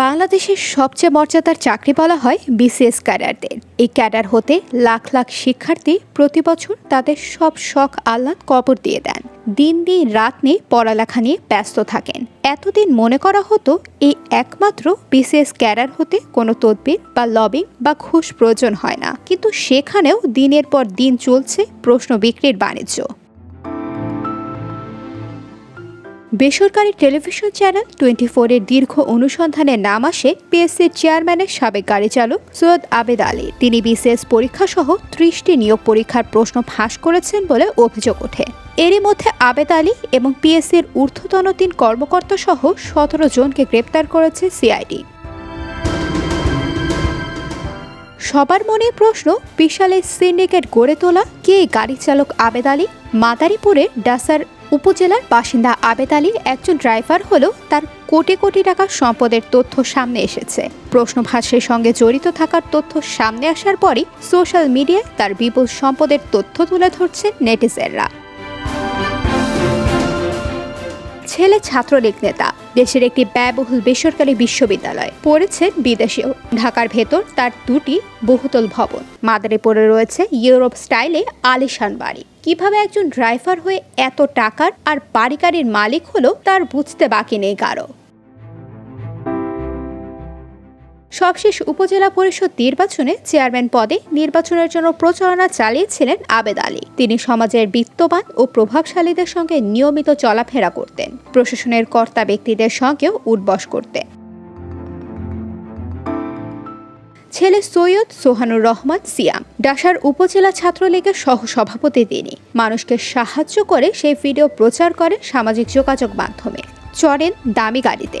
বাংলাদেশের সবচেয়ে মর্যাদার চাকরি বলা হয় বিসিএস ক্যাডারদের। এই ক্যাডার হতে লাখ লাখ শিক্ষার্থী প্রতি বছর তাদের সব শখ আহ্লাদ কবর দিয়ে দেন। দিন দিন রাত নিয়ে পড়ালেখা নিয়ে ব্যস্ত থাকেন। এতদিন মনে করা হতো এই একমাত্র বিসিএস ক্যাডার হতে কোনো তদবির বা লবিং বা ঘুষ প্রয়োজন হয় না। কিন্তু সেখানেও দিনের পর দিন চলছে প্রশ্ন বিক্রির বাণিজ্য। বেসরকারি টেলিভিশন চ্যানেল টোয়েন্টি ফোরের দীর্ঘ অনুসন্ধানে নাম আসে পিএসসির চেয়ারম্যানের সাবেক গাড়ি চালক সৈয়দ আবেদ আলী। তিনি বিসিএস পরীক্ষা সহ ত্রিশটি নিয়োগ পরীক্ষার প্রশ্ন ফাঁস করেছেন বলে অভিযোগ ওঠে। এরই মধ্যে আবেদ আলী এবং পিএসসির ঊর্ধ্বতন তিন কর্মকর্তা সহ সতেরো জনকে গ্রেপ্তার করেছে সিআইডি। সবার মনে প্রশ্ন, বিশালে সিন্ডিকেট গড়ে তোলা কে গাড়ি চালক আবেদ আলী? মাদারীপুরের ডাসার উপজেলার বাসিন্দা আবেদ আলী একজন ড্রাইভার হলেও তার কোটি কোটি টাকার সম্পদের তথ্য সামনে এসেছে। প্রশ্ন ভাষের সঙ্গে জড়িত থাকার তথ্য সামনে আসার পরই সোশ্যাল মিডিয়ায় তার বিপুল সম্পদের তথ্য তুলে ধরছে নেটিজেনরা। ছেলে ছাত্রলীগ নেতা দেশের একটি ব্যয়বহুল বেসরকারি বিশ্ববিদ্যালয়। পড়েছে বিদেশেও। ঢাকার ভেতর তার দুটি বহুতল ভবন। মাদারে পড়ে রয়েছে ইউরোপ স্টাইলে আলিশান বাড়ি। কীভাবে একজন ড্রাইভার হয়ে এত টাকার আর বাড়ি মালিক হলো তার বুঝতে বাকি নেই কারও। সবশেষ উপজেলা পরিষদ নির্বাচনে চেয়ারম্যান পদে নির্বাচনের জন্য প্রচারণা চালিয়েছিলেন আবেদ আলী। তিনি সমাজের বিত্তবান ও প্রভাবশালীদের সঙ্গে নিয়মিত চলাফেরা করতেন। প্রশাসনের কর্তা ব্যক্তিদের সঙ্গেও উঠবস করতেন। ছেলে সৈয়দ সোহানুর রহমান সিয়াম, ডাসার উপজেলা ছাত্রলীগের সহসভাপতি তিনি। মানুষকে সাহায্য করে সেই ভিডিও প্রচার করে সামাজিক যোগাযোগ মাধ্যমে। চড়েন দামি গাড়িতে।